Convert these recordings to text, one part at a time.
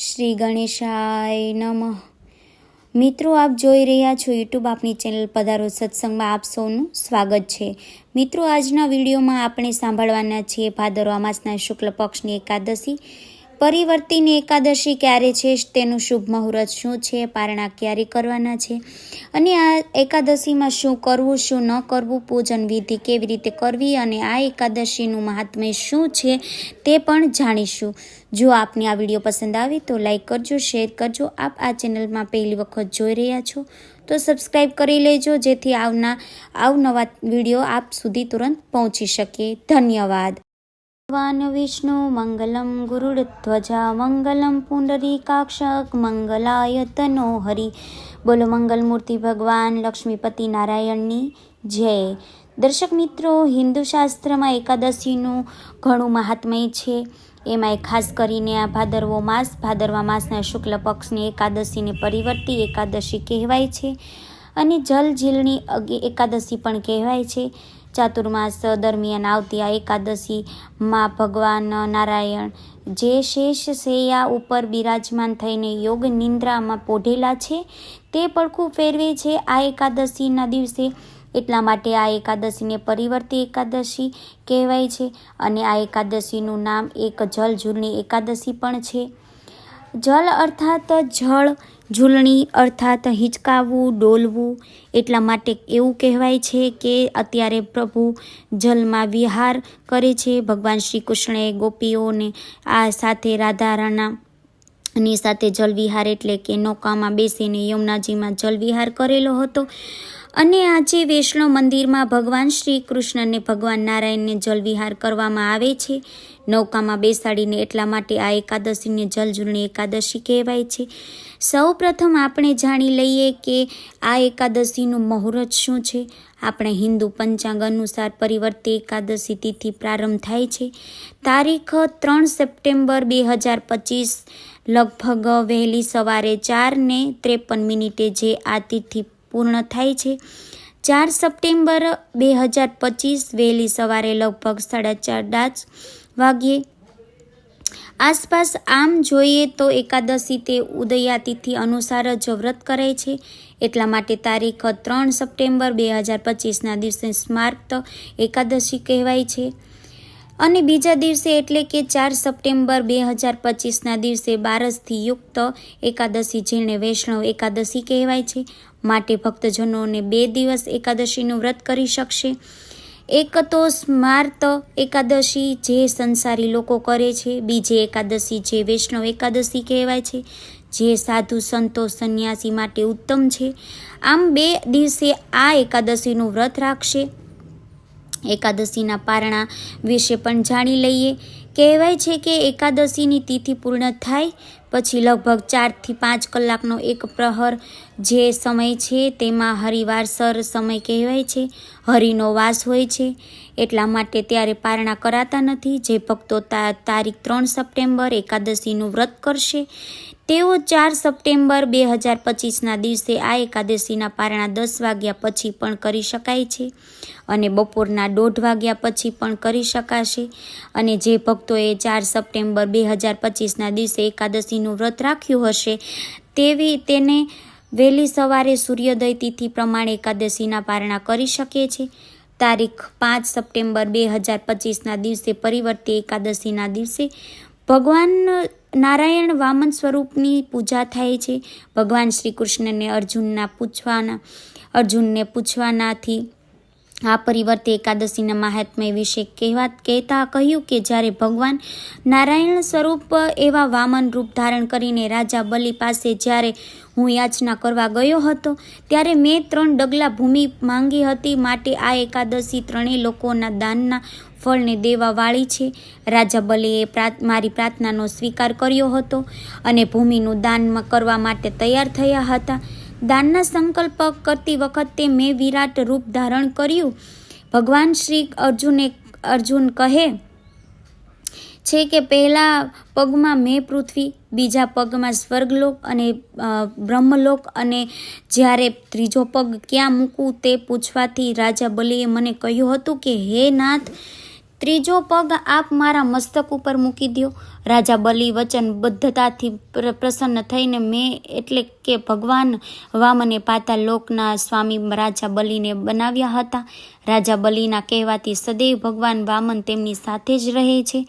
શ્રી ગણેશાય નમઃ. મિત્રો, આપ જોઈ રહ્યા છો યુટ્યુબ આપની ચેનલ પધારો સત્સંગમાં આપ સૌનું સ્વાગત છે. મિત્રો, આજના વિડીયોમાં આપણે સાંભળવાના છીએ ભાદરવા માસના શુક્લ પક્ષની એકાદશી. પરિવર્તિની એકાદશી ક્યારે છે તેનું શુભ મુહૂર્ત શું છે? પારણા ક્યારે કરવાના છે? અને આ એકાદશીમાં શું કરવું, શું ન કરવું, પૂજન વિધિ કેવી રીતે કરવી અને આ એકાદશીનું મહાત્મ્ય શું છે તે પણ જાણીશું. જો આપને આ વીડિયો પસંદ આવે તો લાઈક કરજો, શેર કરજો. આપ આ ચેનલમાં પહેલી વખત જોઈ રહ્યા છો તો સબસ્ક્રાઈબ કરી લેજો, જેથી આવના આવનવા વીડિયો આપ સુધી તુરંત પહોંચી શકે. ધન્યવાદ. ભગવાન વિષ્ણુ મંગલમ ગુરુડધ્વજા મંગલમ પુંડરીકાક્ષક કાક્ષક મંગલાયતનો હરિ બોલો મંગલમૂર્તિ ભગવાન લક્ષ્મીપતિ નારાયણની જય દર્શક મિત્રો હિન્દુ શાસ્ત્રમાં એકાદશીનું ઘણું મહાત્મય છે। એમાંય ખાસ કરીને આ ભાદરવો માસ, ભાદરવા માસના શુક્લ પક્ષની એકાદશીને પરિવર્તી એકાદશી કહેવાય છે। અને જલ ઝીલણી એકાદશી પણ કહેવાય છે. ચાતુર્માસ દરમિયાન આવતી આ એકાદશીમાં ભગવાન નારાયણ જે શેષ શૈયા ઉપર બિરાજમાન થઈને યોગ નિંદ્રામાં પોઢેલા છે, તે પડખું ફેરવે છે આ એકાદશીના દિવસે. એટલા માટે આ એકાદશીને પરિવર્તી એકાદશી કહેવાય છે અને આ એકાદશીનું નામ એક જલ ઝૂલની એકાદશી પણ છે. જલ અર્થાત જળ ઝૂલણી અર્થાત હિંચકાવવું, ડોલવું એટલા માટે એવું કહેવાય છે કે અત્યારે પ્રભુ જલમાં વિહાર કરે છે. ભગવાન શ્રી કૃષ્ણએ ગોપીઓને આ સાથે રાધારાના ની સાથે જલવિહાર એટલે કે નૌકામાં બેસીને યમુનાજીમાં જલવિહાર કરેલો હતો. અને આજે વૈષ્ણવ મંદિરમાં ભગવાન શ્રી કૃષ્ણને ભગવાન નારાયણને જલવિહાર કરવામાં આવે છે. નૌકામાં બેસાડીને એટલા માટે આ એકાદશીને જલજૂર્ણી એકાદશી કહેવાય છે. સૌ આપણે જાણી લઈએ કે આ એકાદશીનું મુહૂર્ત શું છે. આપણે હિન્દુ પંચાંગ અનુસાર પરિવર્તે એકાદશી તિથિ પ્રારંભ થાય છે. તારીખ ત્રણ સપ્ટેમ્બર બે હજાર પચીસ લગભગ વહેલી સવારે ચારને ત્રેપન મિનિટે જે આ તિથિ પૂર્ણ થાય છે, ચાર સપ્ટેમ્બર બે હજાર પચીસ વહેલી સવારે લગભગ સાડા ચાર ડાચ વાગ્યે. આસપાસ આમ જોઈએ તો એકાદશી તે ઉદયાતિથિ અનુસાર જ વ્રત કરે છે. એટલા માટે તારીખ ત્રણ સપ્ટેમ્બર બે હજાર પચીસના દિવસે સ્માર્ત એકાદશી કહેવાય છે. અને બીજા દિવસે એટલે કે ચાર સપ્ટેમ્બર બે હજાર પચીસના દિવસે બારસથી યુક્ત એકાદશી જેને વૈષ્ણવ એકાદશી કહેવાય છે. માટે ભક્તજનોને બે દિવસ એકાદશીનું વ્રત કરી શકશે. એક તો સ્માર્ત એકાદશી જે સંસારી લોકો કરે છે. બીજી એકાદશી જે વૈષ્ણવ એકાદશી કહેવાય છે. જે સાધુ સંતો સંન્યાસી માટે ઉત્તમ છે. આમ બે દિવસે આ એકાદશીનું વ્રત રાખશે. એકાદશીના પારણા વિશે પણ જાણી લઈએ. કહેવાય છે કે એકાદશીની તિથિ પૂર્ણ થાય પછી લગભગ ચારથી પાંચ કલાકનો એક પ્રહર જે સમય છે તેમાં હરિવારસર સમય કહેવાય છે. હરિનો વાસ હોય છે. એટલા માટે ત્યારે પારણા કરાતા નથી. જે ભક્તો તારીખ ત્રણ સપ્ટેમ્બર એકાદશીનું વ્રત કરશે, તેઓ ચાર સપ્ટેમ્બર બે હજાર પચીસના દિવસે આ એકાદશીના પારણા દસ વાગ્યા પછી પણ કરી શકાય છે. અને બપોરના દોઢ વાગ્યા પછી પણ કરી શકાશે. અને જે ભક્તોએ ચાર સપ્ટેમ્બર બે હજાર પચીસના દિવસે એકાદશીનું વ્રત રાખ્યું હશે, તેવી તેને વહેલી સવારે સૂર્યોદય તિથિ પ્રમાણે એકાદશીના પારણા કરી શકે છે. તારીખ પાંચ સપ્ટેમ્બર બે હજાર પચીસના દિવસે પરિવર્તે એકાદશીના દિવસે ભગવાન નારાયણ વામન સ્વરૂપની પૂજા થાય છે. ભગવાન શ્રી કૃષ્ણને અર્જુનના પૂછવાના, અર્જુનને પૂછવાનાથી આ પરિવર્તે એકાદશીના મહાત્મ્ય વિશે કહેવા કહેતા કહ્યું કે જ્યારે ભગવાન નારાયણ સ્વરૂપ એવા વામન રૂપ ધારણ કરીને રાજા બલિ પાસે જ્યારે હું યાચના કરવા ગયો હતો, ત્યારે મેં ત્રણ ડગલા ભૂમિ માંગી હતી. માટે આ એકાદશી ત્રણેય લોકોના દાનના ફળને દેવાવાળી છે. રાજા બલિએ મારી પ્રાર્થનાનો સ્વીકાર કર્યો હતો અને ભૂમિનું દાન કરવા માટે તૈયાર થયા હતા. દાનના સંકલ્પ કરતી વખતે મેં વિરાટ રૂપ ધારણ કર્યું. ભગવાન શ્રી અર્જુને, અર્જુન કહે છે કે પહેલા પગમાં મેં પૃથ્વી, બીજા પગમાં સ્વર્ગલોક અને બ્રહ્મલોક અને જ્યારે ત્રીજો પગ ક્યાં મૂકું તે પૂછવાથી રાજા બલિએ મને કહ્યું હતું કે, હે નાથ ત્રીજો પગ આપ મારા મસ્તક ઉપર મૂકી દો રાજા બલિ વચનબદ્ધતાથી પ્ર- પ્રસન્ન થઈને મેં એટલે કે ભગવાન વામને પાતા લોકના સ્વામી રાજા બલિને બનાવ્યા હતા. રાજા બલિના કહેવાથી સદૈવ ભગવાન વામન તેમની સાથે જ રહે છે.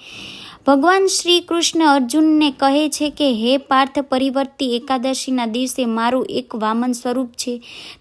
ભગવાન શ્રી કૃષ્ણ અર્જુનને કહે છે કે, હે પાર્થ પરિવર્તી, એકાદશીના દિવસે મારું એક વામન સ્વરૂપ છે.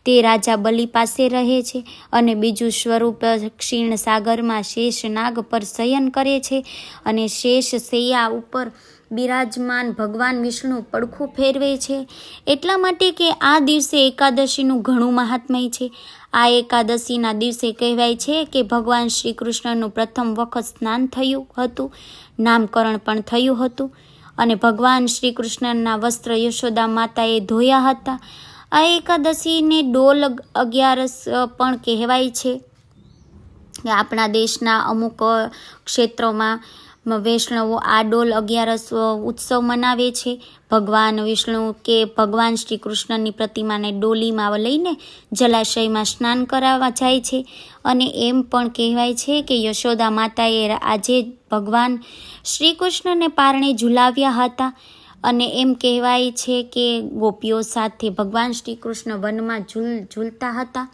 તે રાજા બલિ પાસે રહે છે અને બીજું સ્વરૂપ ક્ષીણ સાગરમાં શેષ નાગ પર શયન કરે છે અને શેષ સૈયા ઉપર બિરાજમાન ભગવાન વિષ્ણુ પડખું ફેરવે છે. એટલા માટે કે આ દિવસે એકાદશીનું ઘણું મહાત્મય છે. આ એકાદશીના દિવસે કહેવાય છે કે ભગવાન શ્રી કૃષ્ણનું પ્રથમ વખત સ્નાન થયું હતું. નામકરણ પણ થયું હતું. અને ભગવાન શ્રી કૃષ્ણના વસ્ત્ર યશોદા માતાએ ધોયા હતા. આ એકાદશીને ડોલ અગિયારસ પણ કહેવાય છે. આપણા દેશના અમુક ક્ષેત્રોમાં વૈષ્ણવો આ ડોલ અગિયારસ ઉત્સવ મનાવે છે. ભગવાન વિષ્ણુ કે ભગવાન શ્રી કૃષ્ણની પ્રતિમાને ડોલીમાં લઈને જલાશયમાં સ્નાન કરાવવા જાય છે. અને એમ પણ કહેવાય છે કે યશોદા માતાએ આજે ભગવાન શ્રી કૃષ્ણને પારણે ઝુલાવ્યા હતા. અને એમ કહેવાય છે કે ગોપીઓ સાથે ભગવાન શ્રી કૃષ્ણ વનમાં ઝૂલ ઝૂલતા હતા.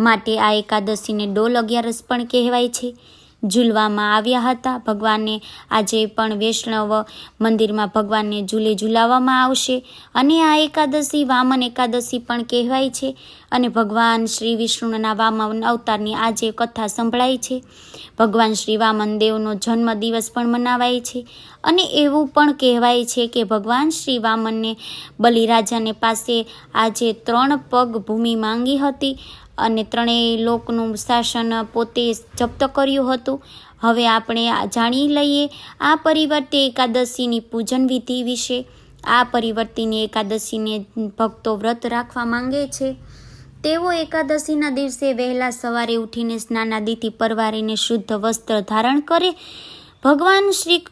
માટે આ એકાદશીને ડોલ અગિયારસ પણ કહેવાય છે. ઝૂલવામાં આવ્યા હતા. ભગવાનને આજે પણ વૈષ્ણવ મંદિરમાં ભગવાનને ઝૂલે ઝૂલાવવામાં આવશે અને આ એકાદશી વામન એકાદશી પણ કહેવાય છે અને ભગવાન શ્રી વિષ્ણુના વામન અવતારની આજે કથા સંભળાય છે. ભગવાન શ્રી વામન દેવનો જન્મ દિવસ પણ મનાવાય છે અને એવું પણ કહેવાય છે કે ભગવાન શ્રી વામનને બલિરાજાને પાસે આજે ત્રણ પગ ભૂમિ માંગી હતી અને ત્રણેય લોકનું શાસન પોતે જપ્ત કર્યું હતું. હવે આપણે જાણી લઈએ, આ પરિવર્તે એકાદશીની પૂજન વિધિ વિશે. આ પરિવર્તિની એકાદશીને ભક્તો વ્રત રાખવા માંગે છે. તેઓ એકાદશીના દિવસે વહેલા સવારે ઉઠીને સ્નાનાદિથી પરવારીને શુદ્ધ વસ્ત્ર ધારણ કરે. ભગવાન શ્રી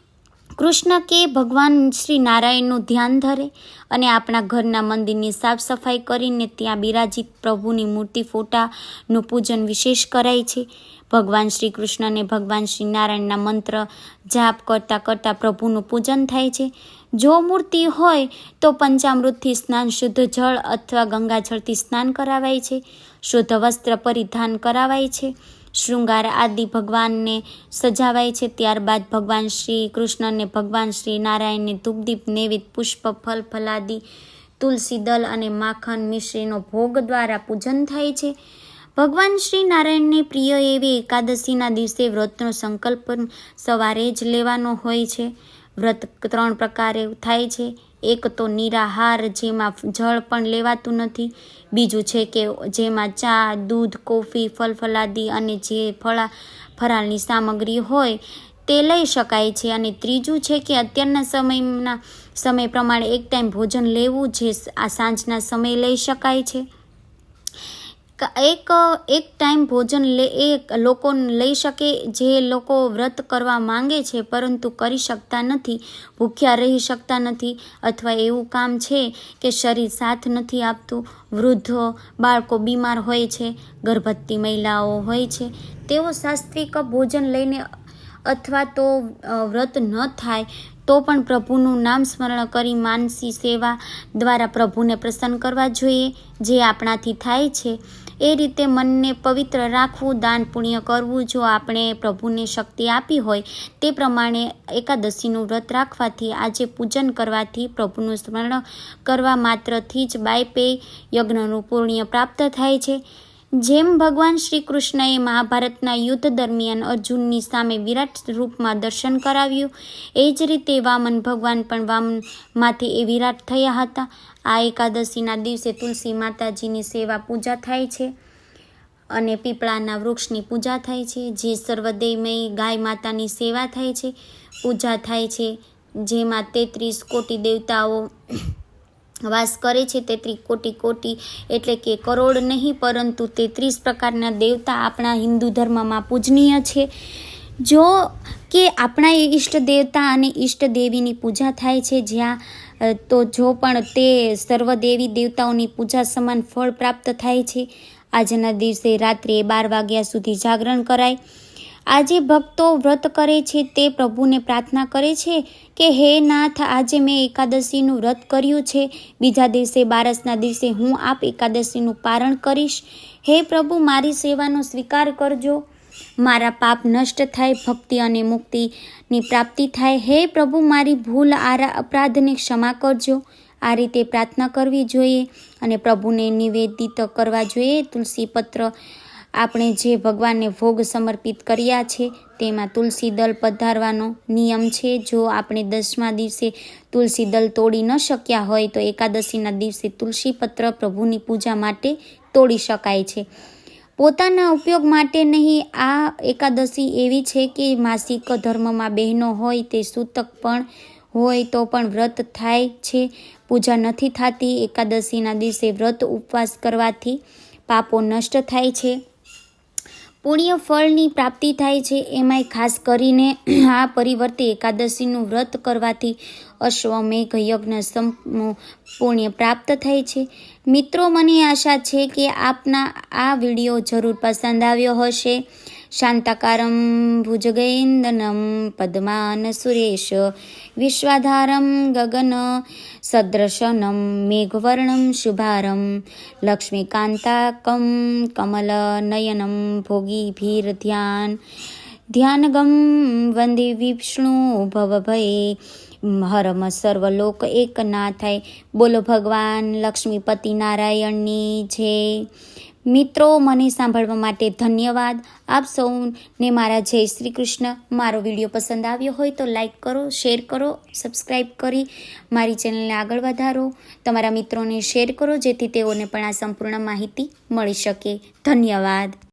કૃષ્ણ કે ભગવાન શ્રી નારાયણનું ધ્યાન ધરે અને આપણા ઘરના મંદિરની સાફ સફાઈ કરીને ત્યાં બિરાજિત પ્રભુની મૂર્તિ ફોટાનું પૂજન વિશેષ કરાય છે. ભગવાન શ્રી કૃષ્ણને ભગવાન શ્રી નારાયણના મંત્ર જાપ કરતાં કરતાં પ્રભુનું પૂજન થાય છે. જો મૂર્તિ હોય તો પંચામૃતથી સ્નાન શુદ્ધ જળ અથવા ગંગાજળથી સ્નાન કરાવાય છે. શુદ્ધ વસ્ત્ર પરિધાન કરાવાય છે. શૃંગાર આદિ ભગવાનને સજાવાય છે. ત્યારબાદ ભગવાન શ્રી કૃષ્ણને ભગવાન શ્રી નારાયણને ધૂપદીપ, નૈવેદ્ય, પુષ્પ ફલ ફલાદી, તુલસી, દલ અને માખણ મિશ્રીનો ભોગ દ્વારા પૂજન થાય છે. ભગવાન શ્રી નારાયણને પ્રિય એવી એકાદશીના દિવસે વ્રતનો સંકલ્પ સવારે જ લેવાનો હોય છે. વ્રત ત્રણ પ્રકારે થાય છે. એક તો નિરાહાર, જેમાં જળ પણ લેવાતું નથી. બીજું છે કે જેમાં ચા, દૂધ, કોફી ફલફલાદી અને જે ફળા, ફરાળની સામગ્રી હોય તે લઈ શકાય છે. અને ત્રીજું છે કે અત્યારના સમયના સમય પ્રમાણે એક ટાઈમ ભોજન લેવું જે આ સાંજના સમયે લઈ શકાય છે. એક એક ટાઈમ ભોજન લે, એ લોકો લઈ શકે, જે લોકો વ્રત કરવા માંગે છે, પરંતુ કરી શકતા નથી, ભૂખ્યા રહી શકતા નથી, અથવા એવું કામ છે કે શરીર સાથ નથી આપતું, વૃદ્ધો બાળકો બીમાર હોય છે, ગર્ભવતી મહિલાઓ હોય છે, તેઓ શાસ્ત્રીક ભોજન લઈને અથવા તો વ્રત ન થાય, તો પણ પ્રભુનું નામ સ્મરણ કરી માનસી સેવા દ્વારા પ્રભુને પ્રસન્ન કરવા જોઈએ, જે આપણાથી થાય છે. એ રીતે મનને પવિત્ર રાખવું, દાન પુણ્ય કરવું, જો આપણે પ્રભુને શક્તિ આપી હોય, તે પ્રમાણે એકાદશીનું વ્રત રાખવાથી, આજે પૂજન કરવાથી, પ્રભુનું સ્મરણ કરવા માત્રથી જ બાયપેય યજ્ઞનું પુણ્ય પ્રાપ્ત થાય છે. જેમ ભગવાન શ્રી કૃષ્ણએ મહાભારતના યુદ્ધ દરમિયાન અર્જુનની સામે વિરાટ રૂપમાં દર્શન કરાવ્યું, એ જ રીતે વામન ભગવાન પણ વામનમાંથી એ વિરાટ થયા હતા. આ એકાદશીના દિવસે તુલસી માતાજીની સેવા પૂજા થાય છે અને પીપળાના વૃક્ષની પૂજા થાય છે, જે સર્વદેવમય ગાય માતાની સેવા થાય છે. પૂજા થાય છે, જેમાં તેત્રીસ કોટી દેવતાઓ વાસ કરે છે તેત્રીસ કોટી કોટી એટલે કે કરોડ નહીં, પરંતુ તેત્રીસ પ્રકારના દેવતા આપણા હિન્દુ ધર્મમાં પૂજનીય છે. જો કે આપણા એ ઈષ્ટ દેવતા અને ઈષ્ટ દેવીની પૂજા થાય છે, જ્યાં તો જો પણ તે સર્વ દેવી દેવતાઓની પૂજા સમાન ફળ પ્રાપ્ત થાય છે. આજના દિવસે રાત્રે બાર વાગ્યા સુધી જાગરણ કરાય. આજે ભક્તો વ્રત કરે છે તે પ્રભુને પ્રાર્થના કરે છે કે હે નાથ, આજે મેં એકાદશીનું વ્રત કર્યું છે. બીજા દિવસે, બારસના દિવસે હું આપ એકાદશીનું પારણ કરીશ. હે પ્રભુ, મારી સેવાનો સ્વીકાર કરજો. મારા પાપ નષ્ટ થાય, ભક્તિ અને મુક્તિની પ્રાપ્તિ થાય. હે પ્રભુ, મારી ભૂલ, આરા અપરાધને ક્ષમા કરજો. આ રીતે પ્રાર્થના કરવી જોઈએ અને પ્રભુને નિવેદિત કરવા જોઈએ. તુલસી પત્ર આપણે જે ભગવાનને ભોગ સમર્પિત કર્યા છે, તેમાં તુલસી દલ પધારવાનો નિયમ છે. જો આપણે દસમા દિવસે તુલસી દલ તોડી ન શક્યા હોય, તો એકાદશીના દિવસે તુલસી પત્ર પ્રભુની પૂજા માટે તોડી શકાય છે. પોતાના ઉપયોગ માટે નહીં, આ એકાદશી એવી છે કે માસિક ધર્મમાં બહેનો હોય, તે સૂતક પણ હોય તો પણ વ્રત થાય છે. પૂજા નથી થતી, એકાદશીના દિવસે વ્રત ઉપવાસ કરવાથી પાપો નષ્ટ થાય છે. પુણ્ય ફળની પ્રાપ્તિ થાય છે, એમાંય ખાસ કરીને આ પરિવર્તે એકાદશીનું વ્રત કરવાથી અશ્વમેઘ યજ્ઞ પુણ્ય પ્રાપ્ત થાય છે. મિત્રો, મને આશા છે કે આપના આ વીડિયો જરૂર પસંદ આવ્યો હશે. શાંતાકારમ ભુજગેન્દનમ પદ્માન સુરેશ વિશ્વાધારમ ગગન સદૃશનમ મેઘવર્ણમ શુભારમ લક્ષ્મીકાંતાકમ કમલનયનમ ભોગીભીર ધ્યાન ધ્યાનગમ વંદે વિષ્ણુ ભવભયે હરમ સર્વલોક એક ના થાય બોલો ભગવાન લક્ષ્મીપતિ નારાયણની જય મિત્રો, મને સાંભળવા માટે ધન્યવાદ. આપ સૌને મારા જય શ્રી કૃષ્ણ. મારો વીડિયો પસંદ આવ્યો હોય તો લાઈક કરો, શેર કરો સબસ્ક્રાઈબ કરી મારી ચેનલને આગળ વધારો. તમારા મિત્રોને શેર કરો જેથી તેઓને પણ આ સંપૂર્ણ માહિતી મળી શકે. ધન્યવાદ.